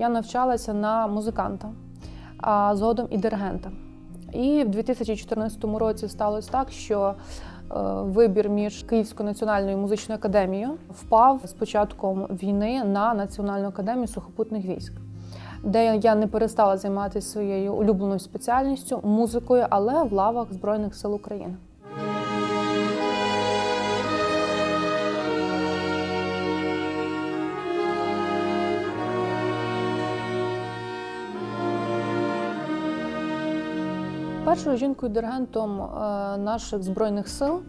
я навчалася на музиканта, а згодом і диригента. І в 2014 році сталося так, що е, вибір між Київською національною музичною академією впав з початком війни на Національну академію сухопутних військ, де я не перестала займатися своєю улюбленою спеціальністю музикою, але в лавах Збройних сил України. Першою жінкою-диригентом е, наших збройних сил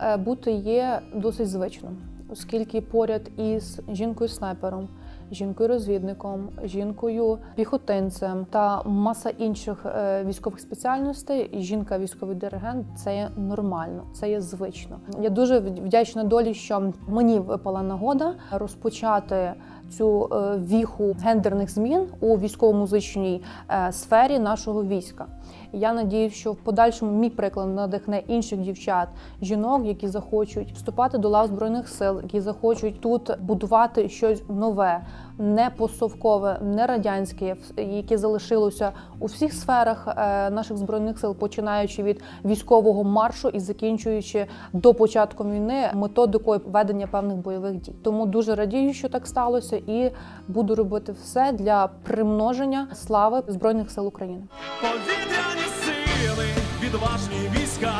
е, бути є досить звично, оскільки поряд із жінкою-снайпером, жінкою-розвідником, жінкою-піхотинцем та маса інших е, військових спеціальностей, жінка військовий диригент це є нормально, це є звично. Я дуже вдячна долі, що мені випала нагода розпочати цю е, віху гендерних змін у військово-музичній е, сфері нашого війська. Я надію, що в подальшому мій приклад надихне інших дівчат, жінок, які захочуть вступати до лав збройних сил, які захочуть тут будувати щось нове, не посовкове, не радянське, яке залишилося у всіх сферах е, наших збройних сил, починаючи від військового маршу і закінчуючи до початку війни методикою ведення певних бойових дій. Тому дуже радію, що так сталося, і буду робити все для примноження слави збройних сил України. Повітряні сили, відважні війська,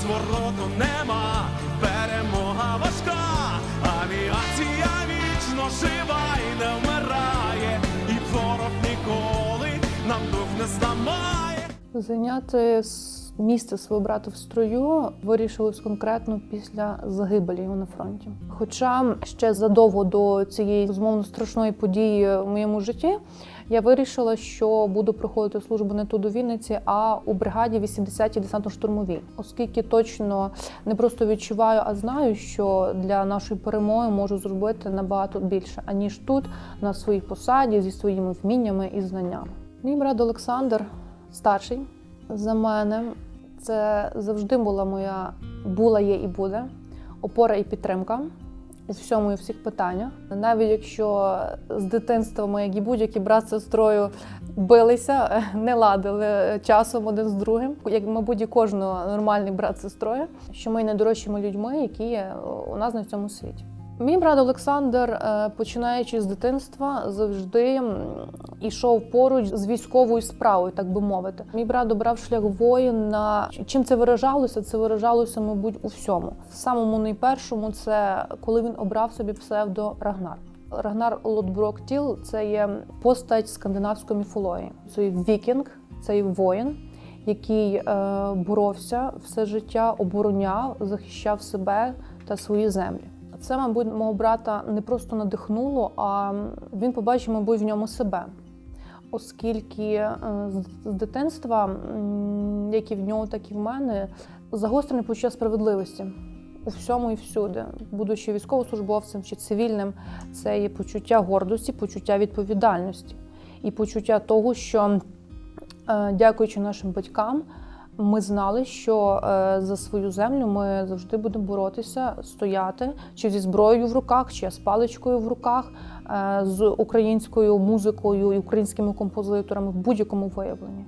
звороту нема, перемога важка, авіація жива не вмирає, і ворог ніколи нам дух не зламає. Зайняти місце свого брата в строю вирішилось конкретно після загибелі його на фронті. Хоча ще задовго до цієї змовно страшної події в моєму житті я вирішила, що буду проходити службу не тут у Вінниці, а у бригаді 80-й десантно-штурмовій, оскільки точно не просто відчуваю, а знаю, що для нашої перемоги можу зробити набагато більше, аніж тут, на своїй посаді, зі своїми вміннями і знаннями. Мій брат Олександр старший за мене. Це завжди була моя була, є і буде опора і підтримка у всьому і всіх питаннях. Навіть якщо з дитинства ми, як і будь-які брат сестрою, билися, не ладили часом один з другим, як, мабуть, і кожного нормальний брат сестрою, що ми найдорожчими людьми, які є у нас на цьому світі. Мій брат Олександр, е, починаючи з дитинства, завжди м, ішов поруч з військовою справою, так би мовити. Мій брат обрав шлях воїна. Чим це виражалося? Це виражалося, мабуть, у всьому. В самому найпершому це коли він обрав собі псевдо Рагнар. Рагнар Лотброк Тіл це є постать скандинавської міфології. Це вікінг, це є воїн, який е, боровся все життя, обороняв, захищав себе та свої землі. Це, мабуть, мого брата не просто надихнуло, а він побачив, мабуть, в ньому себе. Оскільки е, з- дитинства, як і в нього, так і в мене, загострене почуття справедливості у всьому і всюди. Будучи військовослужбовцем чи цивільним, це є почуття гордості, почуття відповідальності і почуття того, що, е, дякуючи нашим батькам, ми знали, що е, за свою землю ми завжди будемо боротися, стояти чи зі зброєю в руках, чи з паличкою в руках, е, з українською музикою і українськими композиторами в будь-якому виявленні.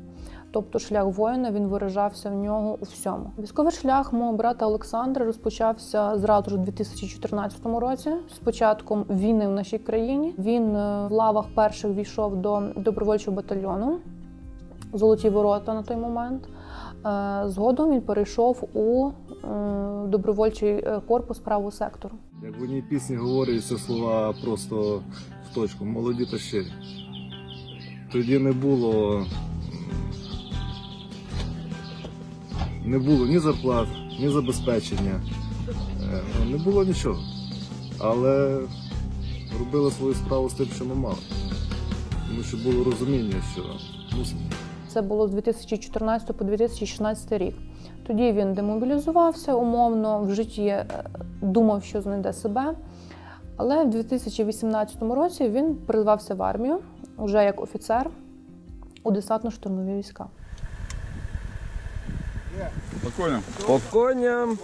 Тобто шлях воїна він виражався в нього у всьому. Військовий шлях мого брата Олександра розпочався зразу ж у 2014 році. З початком війни в нашій країні він е, в лавах перших війшов до добровольчого батальйону Золоті ворота на той момент. Е, Згодом він перейшов у е, добровольчий е, корпус правого сектору. Як в одній пісні говоряться слова просто в точку, молоді та щирі. Тоді не було. Не було ні зарплат, ні забезпечення. Не було нічого. Але робили свою справу з тим, що ми мали. Тому що було розуміння, що мусимо. Це було з 2014 по 2016 рік. Тоді він демобілізувався умовно, в житті е, думав, що знайде себе. Але в 2018 році він призвався в армію вже як офіцер у десантно-штурмові війська. Спокойно. Спокійно.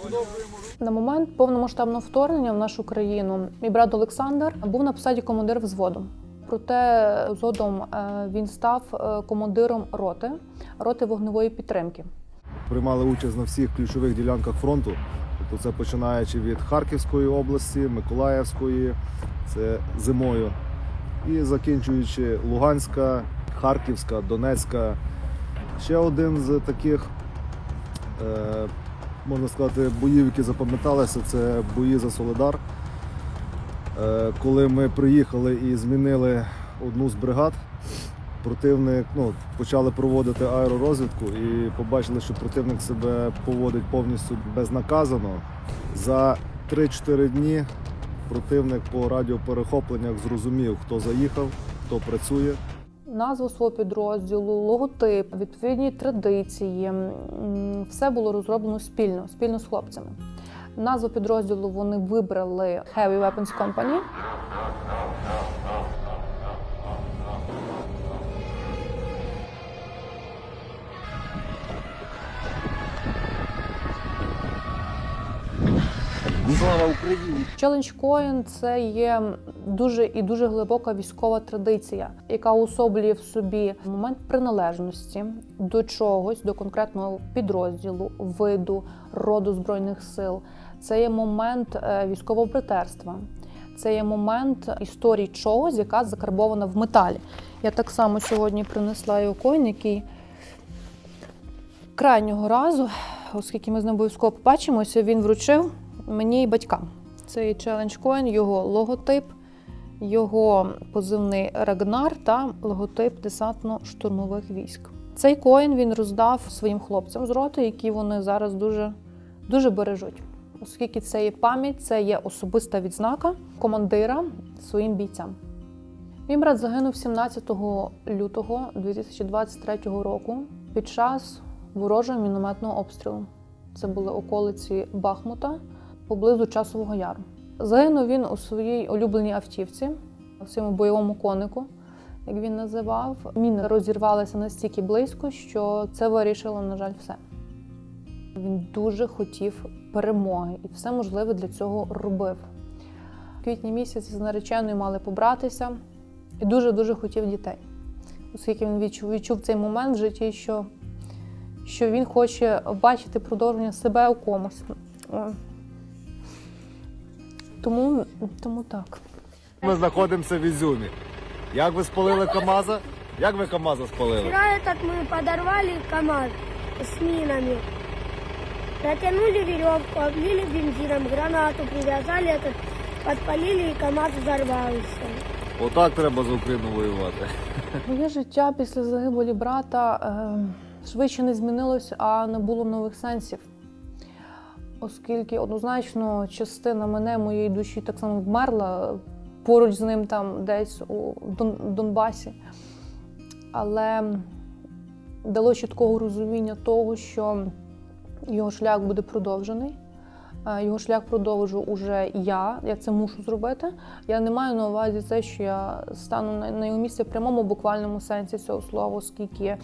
На момент повномасштабного вторгнення в нашу країну мій брат Олександр був на посаді командира взводу. Проте згодом е, він став е, командиром роти, роти вогневої підтримки. Приймали участь на всіх ключових ділянках фронту. Тобто це починаючи від Харківської області, Миколаївської, це зимою, і закінчуючи Луганська, Харківська, Донецька. Ще один з таких, е, можна сказати, боїв, які запам'яталися, це бої за Солидар. Е, коли ми приїхали і змінили одну з бригад, противник ну, почали проводити аеророзвідку і побачили, що противник себе поводить повністю безнаказано. За 3-4 дні противник по радіоперехопленнях зрозумів, хто заїхав, хто працює. Назву свого підрозділу, логотип, відповідні традиції все було розроблено спільно, спільно з хлопцями. Назву підрозділу вони вибрали Heavy Weapons Company. Слава Україні! Coin – це є дуже і дуже глибока військова традиція, яка уособлює в собі момент приналежності до чогось, до конкретного підрозділу, виду, роду збройних сил. Це є момент е, військового братерства. Це є момент історії чогось, яка закарбована в металі. Я так само сьогодні принесла його коін, який крайнього разу, оскільки ми з ним обов'язково побачимося, він вручив мені і батькам. Цей челендж коін, його логотип, його позивний Рагнар та логотип десантно-штурмових військ. Цей коін він роздав своїм хлопцям з роти, які вони зараз дуже, дуже бережуть. Оскільки це є пам'ять, це є особиста відзнака командира своїм бійцям. Мій брат загинув 17 лютого 2023 року під час ворожого мінометного обстрілу. Це були околиці Бахмута поблизу Часового Яру. Загинув він у своїй улюбленій автівці, у своєму бойовому конику, як він називав. Міни розірвалися настільки близько, що це вирішило, на жаль, все. Він дуже хотів перемоги і все можливе для цього робив. В квітні місяці з нареченою мали побратися і дуже-дуже хотів дітей, оскільки він відчув, відчув цей момент в житті, що, що він хоче бачити продовження себе у комусь. О. Тому, тому так. Ми знаходимося в Ізюмі. Як ви спалили КАМАЗа? Як ви КАМАЗа спалили? Вчера этот мы подорвали КАМАЗ с минами. Натянули веревку, облили бензином, гранату привязали, этот, подпалили и КАМАЗ взорвался. Отак треба за Україну воювати. Моє життя після загибелі брата е, швидше не змінилось, а не було нових сенсів. Оскільки однозначно частина мене, моєї душі, так само вмерла поруч з ним там десь у Дон- Донбасі. Але дало чіткого розуміння того, що його шлях буде продовжений. Його шлях продовжу уже я, я це мушу зробити. Я не маю на увазі це, що я стану на його місці в прямому буквальному сенсі цього слова, оскільки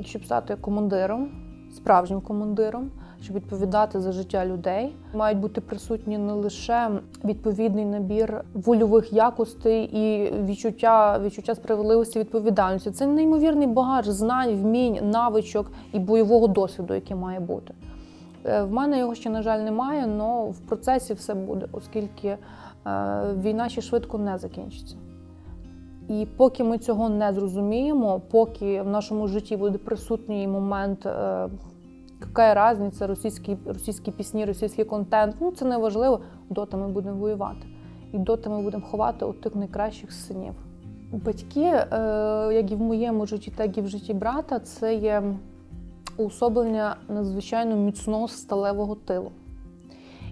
щоб стати командиром, справжнім командиром, щоб відповідати за життя людей, мають бути присутні не лише відповідний набір вольових якостей і відчуття, відчуття справедливості, відповідальності. Це неймовірний багаж знань, вмінь, навичок і бойового досвіду, який має бути. Е, В мене його ще, на жаль, немає, але в процесі все буде, оскільки е, війна ще швидко не закінчиться. І поки ми цього не зрозуміємо, поки в нашому житті буде присутній момент, е, яка різниця, російські, російські пісні, російський контент, ну це не важливо, доти ми будемо воювати. І доти ми будемо ховати от тих найкращих синів. Батьки, е, як і в моєму житті, так і в житті брата, це є уособлення надзвичайно міцного сталевого тилу,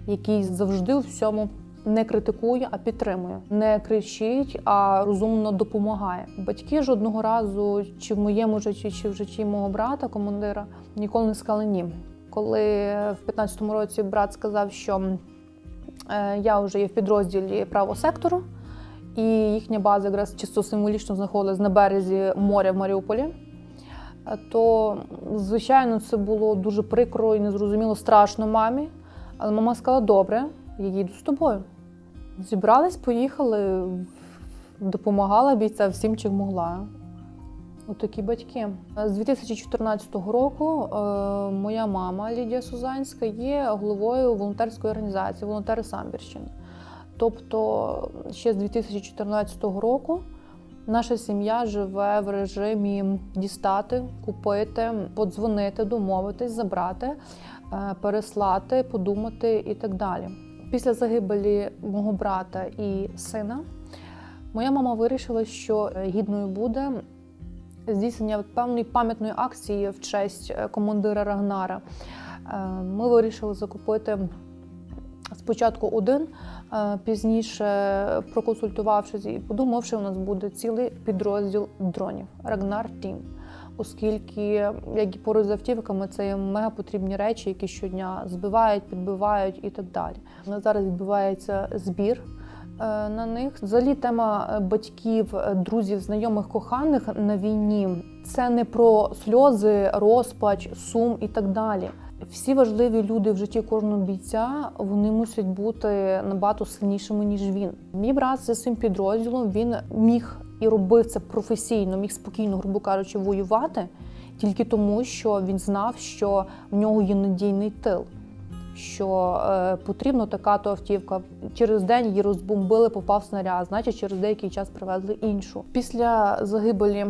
який завжди у всьому не критикує, а підтримує, не кричить, а розумно допомагає. Батьки жодного разу, чи в моєму житті, чи в житті мого брата, командира, ніколи не сказали ні. Коли в 15-му році брат сказав, що е, я вже є в підрозділі правого сектору, і їхня база якраз чисто символічно знаходилась на березі моря в Маріуполі. Е, То, звичайно, це було дуже прикро і незрозуміло страшно мамі. Але мама сказала: добре, я їду з тобою. Зібрались, поїхали. допомагала бійцям всім, чим могла. Отакі батьки. З 2014 року е, моя мама Лідія Сузанська є головою волонтерської організації Волонтери Самбірщини. Тобто, ще з 2014 року наша сім'я живе в режимі дістати, купити, подзвонити, домовитись, забрати, е, переслати, подумати і так далі. Після загибелі мого брата і сина моя мама вирішила, що гідною буде здійснення певної пам'ятної акції в честь е, командира Рагнара. Е, Ми вирішили закупити спочатку один, е, пізніше проконсультувавшись і подумавши, у нас буде цілий підрозділ дронів Рагнар Тім. Оскільки, як і поруч з автівками, це є мега потрібні речі, які щодня збивають, підбивають і так далі. Зараз відбувається збір е, на них. Взагалі, тема е, батьків, е, друзів, знайомих, коханих на війні це не про сльози, розпач, сум і так далі. Всі важливі люди в житті кожного бійця вони мусять бути набагато сильнішими ніж він. Мій брат зі своїм підрозділом він міг і робив це професійно, міг спокійно, грубо кажучи, воювати тільки тому, що він знав, що в нього є надійний тил. Що е, потрібно така то автівка. Через день її розбомбили, попав снаряд, значить через деякий час привезли іншу. Після загибелі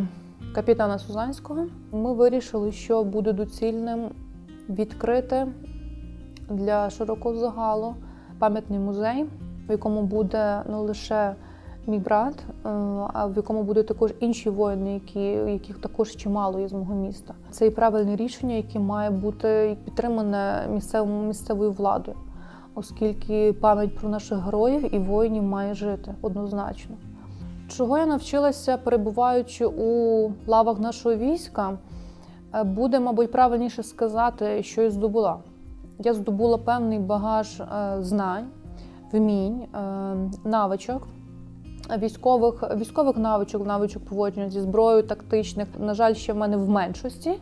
капітана Сузанського ми вирішили, що буде доцільним відкрити для широкого загалу пам'ятний музей, в якому буде не лише мій брат, е, в якому будуть також інші воїни, які, яких також чимало є з мого міста. Це і правильне рішення, яке має бути підтримане місцевою місцевою владою, оскільки пам'ять про наших героїв і воїнів має жити однозначно. Чого я навчилася, перебуваючи у лавах нашого війська, Е, буде, мабуть, правильніше сказати, що я здобула. Я здобула певний багаж е, знань, вмінь, навичок. Військових, військових навичок, навичок поводження зі зброєю, тактичних, на жаль, ще в мене в меншості,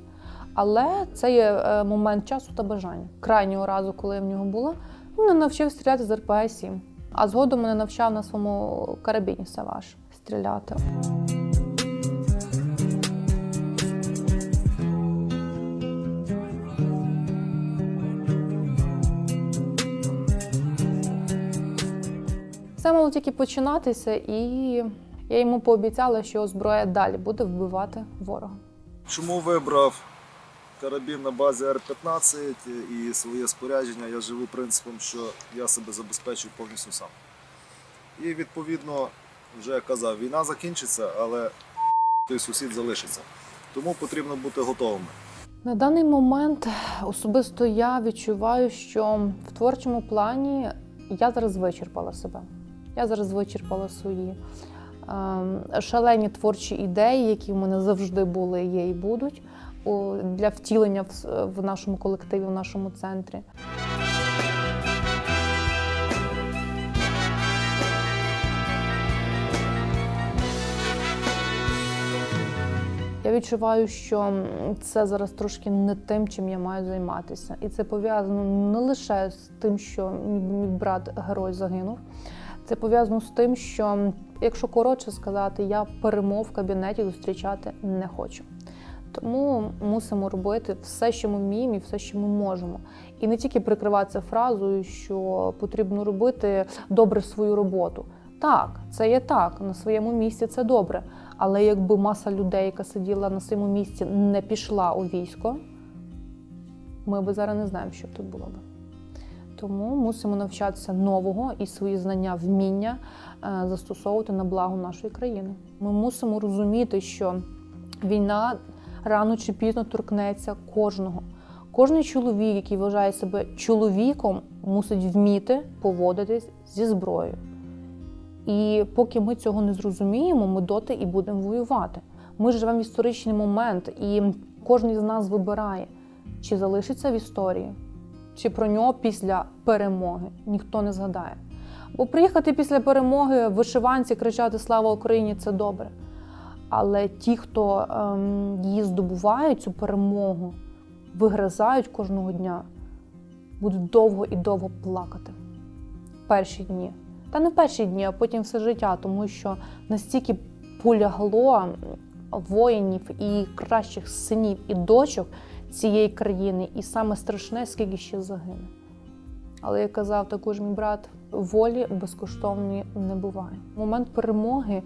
але це є е, момент часу та бажання. Крайнього разу, коли я в нього була, він мене навчив стріляти з РПГ-7. А згодом мене навчав на своєму карабіні Саваш стріляти. Тільки починатися, і я йому пообіцяла, що зброя далі буде вбивати ворога. Чому вибрав карабін на базі Р-15 і своє спорядження? Я живу принципом, що я себе забезпечую повністю сам. І відповідно, вже я казав, війна закінчиться, але той сусід залишиться. Тому потрібно бути готовими. На даний момент особисто я відчуваю, що в творчому плані я зараз вичерпала себе. Я зараз вичерпала свої ем, шалені творчі ідеї, які в мене завжди були, є і будуть для втілення в, нашому колективі, в нашому центрі. Я відчуваю, що це зараз трошки не тим, чим я маю займатися. І це пов'язано не лише з тим, що мій брат герой загинув. Це пов'язано з тим, що, якщо коротше сказати, я перемов в кабінеті зустрічати не хочу. Тому мусимо робити все, що ми вміємо, і все, що ми можемо. І не тільки прикриватися фразою, що потрібно робити добре свою роботу. Так, це є так, на своєму місці це добре. Але якби маса людей, яка сиділа на своєму місці, не пішла у військо, ми би зараз не знаємо, що тут було б. Тому мусимо навчатися нового і свої знання, вміння е, застосовувати на благо нашої країни. Ми мусимо розуміти, що війна рано чи пізно торкнеться кожного. Кожний чоловік, який вважає себе чоловіком, мусить вміти поводитись зі зброєю. І поки ми цього не зрозуміємо, ми доти і будемо воювати. Ми живемо в історичний момент, і кожен з нас вибирає, чи залишиться в історії, чи про нього після перемоги ніхто не згадає. Бо приїхати після перемоги в вишиванці, кричати Слава Україні це добре. Але ті, хто ем, її здобувають, цю перемогу, вигризають кожного дня, будуть довго і довго плакати. Перші дні. Та не перші дні, а потім все життя, тому що настільки полягло воїнів і кращих синів і дочок цієї країни, і саме страшне, скільки ще загине. Але як казав також мій брат, волі безкоштовної не буває. Момент перемоги.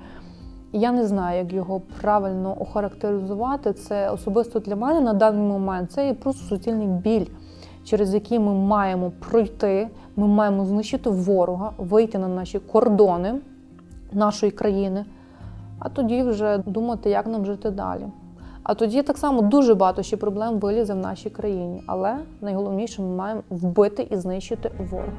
Я не знаю, як його правильно охарактеризувати. Це особисто для мене на даний момент це є просто суцільний біль, через який ми маємо пройти. Ми маємо знищити ворога, вийти на наші кордони нашої країни, а тоді вже думати, як нам жити далі. А тоді так само дуже багато ще проблем вилізе в нашій країні. Але найголовніше ми маємо вбити і знищити ворога.